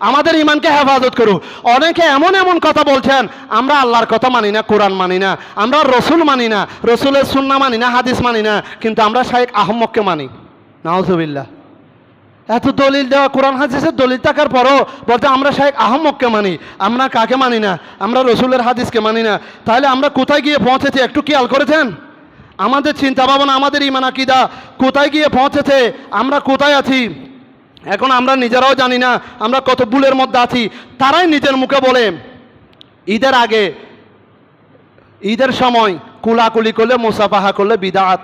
আমাদের ইমানকে হেফাজত করুক। অনেকে এমন এমন কথা বলছেন, আমরা আল্লাহর কথা মানি না, কোরআন মানি না, আমরা রসুল মানি না, রসুলের সুন্না মানি না, হাদিস মানি না, কিন্তু আমরা শাহেক আহম্মককে মানি। নাউজুবিল্লাহ। এত দলিল দেওয়া কোরআন হাদিসের দলিল থাকার পরও বলতে আমরা শাহেক আহম্মককে মানি, আমরা কাকে মানি না, আমরা রসুলের হাদিসকে মানি না। তাহলে আমরা কোথায় গিয়ে পৌঁছেছি, একটু খেয়াল করেছেন? আমাদের চিন্তা ভাবনা আমাদের ইমান আকিদা কোথায় গিয়ে পৌঁছেছে, আমরা কোথায় আছি? এখন আমরা নিজেরাও জানি না, আমরা কত ভুলের মধ্যে আছি। তারাই নিজের মুখে বলে, ঈদের আগে, ঈদের সময় কুলাকুলি করলে, মুসাফাহা করলে বিদাত।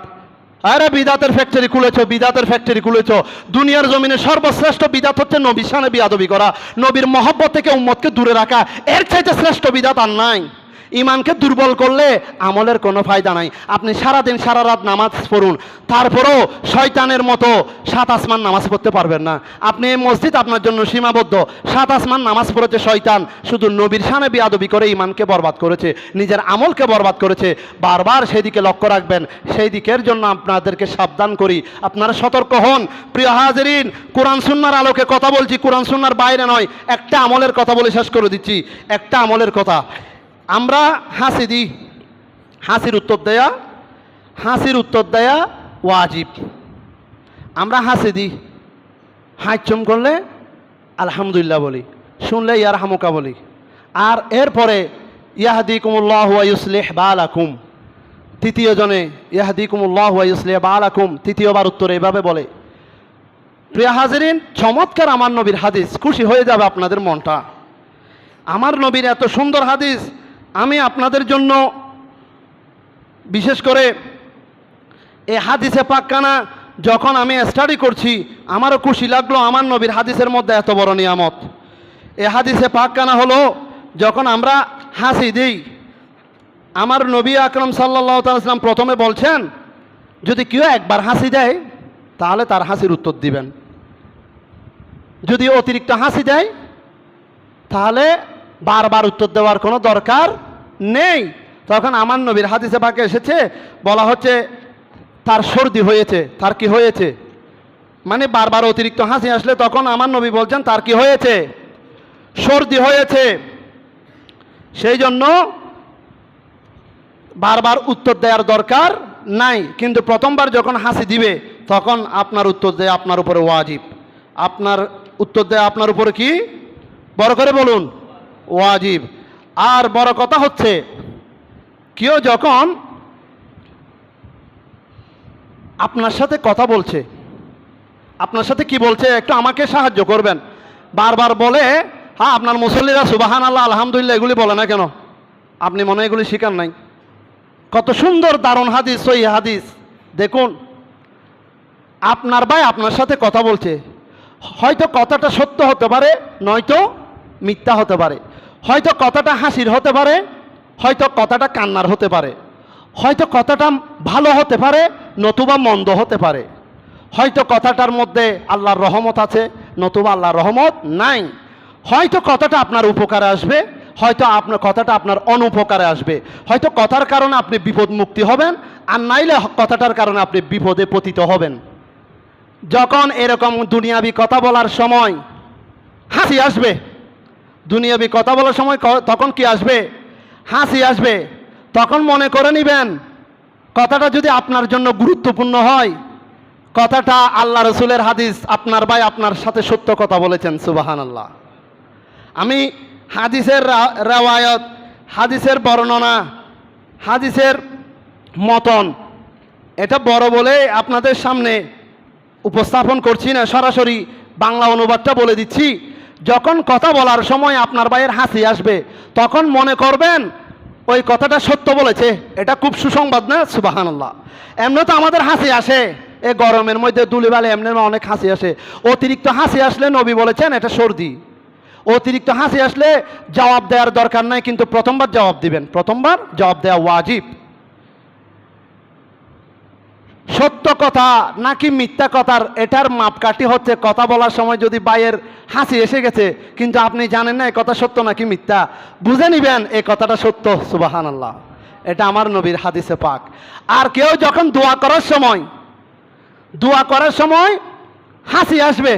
আরে বিদাতের ফ্যাক্টরি খুলেছো, বিদাতের ফ্যাক্টরি খুলেছ। দুনিয়ার জমিনে সর্বশ্রেষ্ঠ বিদাত হচ্ছে নবী সানে বিয়াদবি করা। নবীর মহব্বত থেকে উম্মতকে দূরে রাখা। এর চাইতে শ্রেষ্ঠ বিদাত আর নাই। ইমানকে দুর্বল করলে আমলের কোনো ফায়দা নাই। আপনি সারাদিন সারা রাত নামাজ পড়ুন, তারপরেও শয়তানের মতো সাত আসমান নামাজ পড়তে পারবেন না। আপনি এই মসজিদ আপনার জন্য সীমাবদ্ধ। সাত আসমান নামাজ পড়েছে শয়তান, শুধু নবীর সানে বিয়াদবি করে ইমানকে বরবাদ করেছে, নিজের আমলকে বরবাদ করেছে। বারবার সেই দিকে লক্ষ্য রাখবেন, সেই দিকের জন্য আপনাদেরকে সাবধান করি। আপনারা সতর্ক হন। প্রিয় হাজরিন, কোরআন সুন্নার আলোকে কথা বলছি, কোরআন সুন্নার বাইরে নয়, একটা আমলের কথা বলে শেষ করে দিচ্ছি। একটা আমলের কথা। আমরা হাসি দিই। হাসির উত্তর দেয়া, হাসির উত্তর দেয়া ওয়াজিব। আমরা হাসি দিই। হাইচম করলে আলহামদুলিল্লাহ বলি, শুনলে ইয়ার হামুকা বলি। আর এরপরে ইয়াহাদি কুমুল্লাহ ইউসলেহ বালাকুম। তৃতীয় জনে ইয়াহাদি কুমুল্লাহ ইউসলেহ বালাকুম, তৃতীয়বার উত্তরে এভাবে বলে, প্রিয়া হাজিরিন, চমৎকার আমার নবীর হাদিস, খুশি হয়ে যাবে আপনাদের মনটা। আমার নবীর এত সুন্দর হাদিস আমি আপনাদের জন্য, বিশেষ করে এ হাদিসে পাক্কানা যখন আমি স্টাডি করছি, আমারও খুশি লাগল আমার নবীর হাদিসের মধ্যে এত বড় নিয়ামত। এ হাদিসে পাক্কানা হলো, যখন আমরা হাসি দিই, আমার নবী আকরম সাল্লাহ তালাম প্রথমে বলছেন, যদি কেউ একবার হাসি দেয়, তাহলে তার হাসির উত্তর দিবেন। যদি অতিরিক্ত হাসি দেয়, তাহলে বারবার উত্তর দেওয়ার কোনো দরকার নেই। তখন আমার নবীর হাদিসে পাকে এসেছে, বলা হচ্ছে, তার সর্দি হয়েছে, তার কি হয়েছে? মানে বারবার অতিরিক্ত হাসি আসলে তখন আমার নবী বলছেন, তার কি হয়েছে? সর্দি হয়েছে। সেই জন্য বারবার উত্তর দেওয়ার দরকার নাই। কিন্তু প্রথমবার যখন হাসি দিবে, তখন আপনার উত্তর দেয় আপনার উপরে ওয়াজিব। আপনার উত্তর দেয় আপনার উপরে কি? বড় করে বলুন। ওয়াজিব। আর বড় কথা হচ্ছে, কেউ যখন আপনার সাথে কথা বলছে, আপনার সাথে কি বলছে, একটু আমাকে সাহায্য করবেন। বারবার বলে হ্যাঁ আপনার মুসল্লিরা সুবাহান আল্লাহ আলহামদুলিল্লাহ, এগুলি বলে না কেন? আপনি মনে এগুলি শিকার নাই। কত সুন্দর দারুণ হাদিস সই হাদিস। দেখুন, আপনার ভাই আপনার সাথে কথা বলছে। হয়তো কথাটা সত্য হতে পারে, নয়তো মিথ্যা হতে পারে। হয়তো কথাটা হাসির হতে পারে, হয়তো কথাটা কান্নার হতে পারে। হয়তো কথাটা ভালো হতে পারে, নতুবা মন্দ হতে পারে। হয়তো কথাটার মধ্যে আল্লাহর রহমত আছে, নতুবা আল্লাহর রহমত নাই। হয়তো কথাটা আপনার উপকারে আসবে, হয়তো আপনার কথাটা আপনার অনুপকারে আসবে। হয়তো কথার কারণে আপনি বিপদ মুক্তি হবেন, আর নাইলে কথাটার কারণে আপনি বিপদে পতিত হবেন। যখন এরকম দুনিয়াবি কথা বলার সময় হাসি আসবে দুনিয়াবি কথা বলার সময় তখন কি আসবে? হাসি আসবে। তখন মনে করে নেবেন, কথাটা যদি আপনার জন্য গুরুত্বপূর্ণ হয়, কথাটা আল্লাহ রসুলের হাদিস আপনার ভাই আপনার সাথে সত্য কথা বলেছেন সুবাহান আল্লাহ আমি হাদিসের রেওয়ায়ত, হাদিসের বর্ণনা, হাদিসের মতন, এটা বড় বলে আপনাদের সামনে উপস্থাপন করছি না, সরাসরি বাংলা অনুবাদটা বলে দিচ্ছি। যখন কথা বলার সময় আপনার ভাইয়ের হাসি আসবে, তখন মনে করবেন, ওই কথাটা সত্য বলেছে। এটা খুব সুসংবাদ না? সুবাহান আল্লাহ এমনি তো আমাদের হাসি আসে। এ গরমের মধ্যে দুলিবালে এমনি অনেক হাসি আসে। অতিরিক্ত হাসি আসলে নবী বলেছেন, এটা সর্দি। অতিরিক্ত হাসি আসলে জবাব দেওয়ার দরকার নাই, কিন্তু প্রথমবার জবাব দিবেন। প্রথমবার জবাব দেওয়া ওয়াজিব। সত্য কথা নাকি মিথ্যা কথার এটার মাপকাঠি হচ্ছে কথা বলার সময় যদি বাইয়ের হাসি এসে গেছে, কিন্তু আপনি জানেন না এ কথা সত্য নাকি মিথ্যা? বুঝে নিবেন এই কথাটা সত্য সুবাহান আল্লাহ এটা আমার নবীর হাদিসে পাক। আর কেউ যখন দোয়া করার সময়, দোয়া করার সময় হাসি আসবে,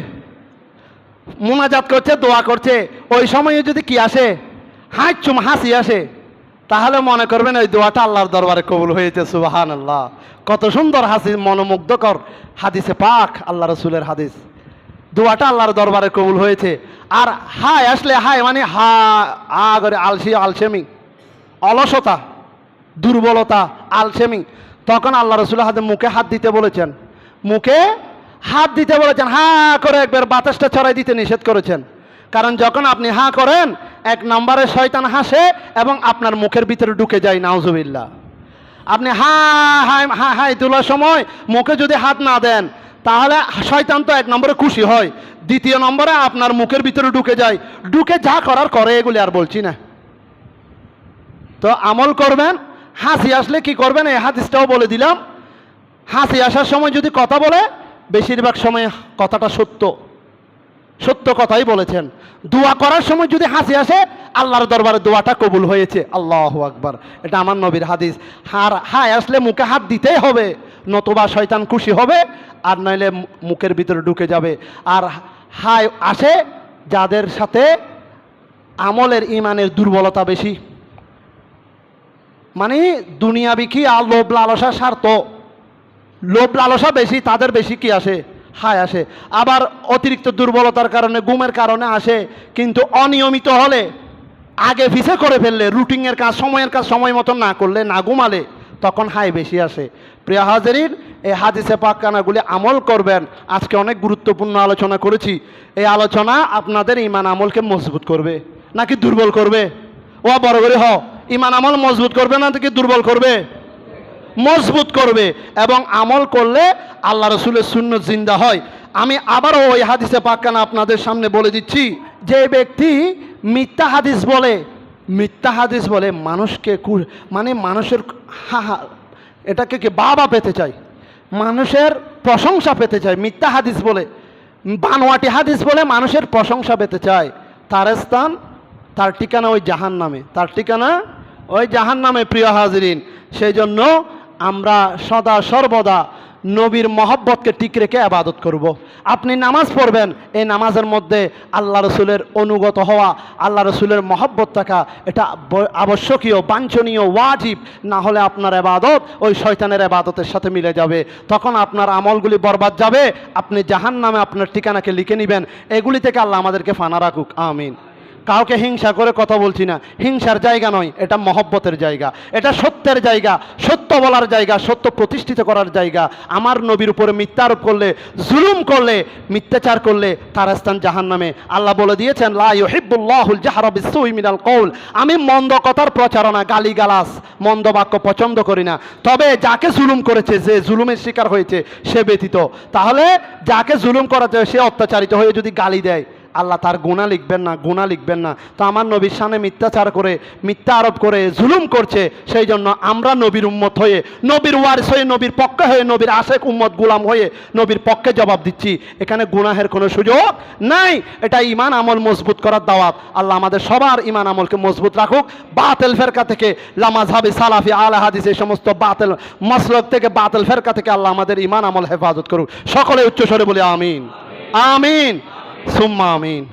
মোনাজাত করছে, দোয়া করছে, ওই সময়ে যদি কি আসে? হাঁচ চুম হাসি আসে। তাহলে মনে করবেন ওই দোয়াটা আল্লাহর দরবারে কবুল হয়েছে সুবাহান আল্লাহ কত সুন্দর হাসি মনোমুগ্ধকর হাদিসে পাক আল্লাহ রসুলের হাদিস। দোয়াটা আল্লাহর দরবারে কবুল হয়েছে। আর হায় আসলে হায় মানে হা আ করে আলসি, আলসেমি। অলসতা, দুর্বলতা, আলসেমি। তখন আল্লাহ রসুল হাতে মুখে হাত দিতে বলেছেন। মুখে হাত দিতে বলেছেন, হা করে একবার বাতাসটা ছড়াই দিতে নিষেধ করেছেন। কারণ যখন আপনি হা করেন, এক নম্বরে শয়তান হাসে এবং আপনার মুখের ভিতরে ঢুকে যায় নাউজুবিল্লা আপনি হা হাই হা হাই তোলার সময় মুখে যদি হাত না দেন, তাহলে শয়তান তো এক নম্বরে খুশি হয়। দ্বিতীয় নম্বরে আপনার মুখের ভিতরে ঢুকে যায়। ঢুকে যা করার করে, এগুলি আর বলছি না। তো আমল করবেন, হাসি আসলে কি করবেন, এই হাদিসটাও বলে দিলাম। হাসি আসার সময় যদি কথা বলে, বেশিরভাগ সময় কথাটা সত্য। সত্য কথাই বলেছেন। দোয়া করার সময় যদি হাসি আসে, আল্লাহর দরবারে দোয়াটা কবুল হয়েছে। আল্লাহ আকবার। এটা আমার নবীর হাদিস। হার, হায় আসলে মুখে হাত দিতেই হবে, নতুবা শয়তান খুশি হবে, আর নইলে মুখের ভিতরে ঢুকে যাবে। আর হায় আসে যাদের সাথে আমলের ইমানের দুর্বলতা বেশি। মানে দুনিয়াবি কি আর লোভ লালসা স্বার্থ? লোভ লালসা বেশি, তাদের বেশি কি আসে? হায় আসে। আবার অতিরিক্ত দুর্বলতার কারণে ঘুমের কারণে আসে। কিন্তু অনিয়মিত হলে, আগে পিছে করে ফেললে, রুটিনের কাজ, সময়ের কাজ সময় মতো না করলে, না ঘুমালে, তখন হাই বেশি আসে। প্রিয়া হাজারিন, এই হাদিসে পাক্কানাগুলি আমল করবেন। আজকে অনেক গুরুত্বপূর্ণ আলোচনা করেছি। এই আলোচনা আপনাদের ইমান আমলকে মজবুত করবে, নাকি দুর্বল করবে? ও বড় করে হ, ইমান আমল মজবুত করবে না নাকি দুর্বল করবে? মজবুত করবে এবং আমল করলে আল্লাহ রসুলের শূন্য জিন্দা হয়। আমি আবারও ওই হাদিসে পাক্কানা আপনাদের সামনে বলে দিচ্ছি, যে ব্যক্তি মিথ্যা হাদিস বলে, মিথ্যা হাদিস বলে মানুষকে মানে মানুষের হা এটাকে কি বাবা পেতে চায়? মানুষের প্রশংসা পেতে চায়, মিথ্যা হাদিস বলে, বানোয়াটি হাদিস বলে মানুষের প্রশংসা পেতে চায়। তার স্থান, তার ঠিকানা ওই জাহান নামে তার ঠিকানা ওই জাহান নামে প্রিয় হাজরিন। সেই জন্য আমরা সদা সর্বদা নবীর মহব্বতকে ঠিক রেখে আবাদত করব। আপনি নামাজ পড়বেন, এই নামাজের মধ্যে আল্লাহ রসুলের অনুগত হওয়া, আল্লাহ রসুলের মহব্বত থাকা, এটা আবশ্যকীয়, বাঞ্ছনীয়, ওয়াজিব, না হলে আপনার আবাদত ওই শয়তানের আবাদতের সাথে মিলে যাবে। তখন আপনার আমলগুলি বরবাদ যাবে, আপনি জাহান নামে আপনার ঠিকানাকে লিখে নেবেন। এগুলি থেকে আল্লাহ আমাদেরকে ফানা রাখুক, আমিন। কাউকে হিংসা করে কথা বলছি না। হিংসার জায়গা নয়, এটা মহব্বতের জায়গা। এটা সত্যের জায়গা, সত্য বলার জায়গা, সত্য প্রতিষ্ঠিত করার জায়গা। আমার নবীর উপরে মিথ্যা আরোপ করলে, জুলুম করলে, মিথ্যাচার করলে তার স্থান জাহান নামে আল্লাহ বলে দিয়েছেন, লা ইউহিব্বুল্লাহুল জাহরা বিসসুই মিনাল কওল। আমি মন্দ কথার প্রচারণা, গালিগালাজ, মন্দ বাক্য পছন্দ করি না। তবে যাকে জুলুম করেছে, যে জুলুমের শিকার হয়েছে, সে ব্যতীত। তাহলে যাকে জুলুম করাছে সে অত্যাচারিত হয়ে যদি গালি দেয় আল্লাহ তার গুণা লিখবেন না গুণা লিখবেন না। তো আমার নবীর সামনে মিথ্যাচার করে, মিথ্যা আরোপ করে, জুলুম করছে, সেই জন্য আমরা নবীর উম্মত হয়ে, নবীর ওয়ারিস হয়ে, নবীর পক্ষে হয়ে, নবীর আশেক উম্মত গুলাম হয়ে নবীর পক্ষে জবাব দিচ্ছি। এখানে গুনাহের কোনো সুযোগ নাই। এটা ইমান আমল মজবুত করার দাওয়াত। আল্লাহ আমাদের সবার ইমান আমলকে মজবুত রাখুক। বাতেল ফেরকা থেকে লামাজহাবি সালাফি আলা হাদিস এই সমস্ত বাতেল মসলক থেকে বাতেল ফেরকা থেকে আল্লাহ আমাদের ইমান আমল হেফাজত করুক। সকলে উচ্চস্বরে বলি, আমিন। আমিন। সুম্মা আমিন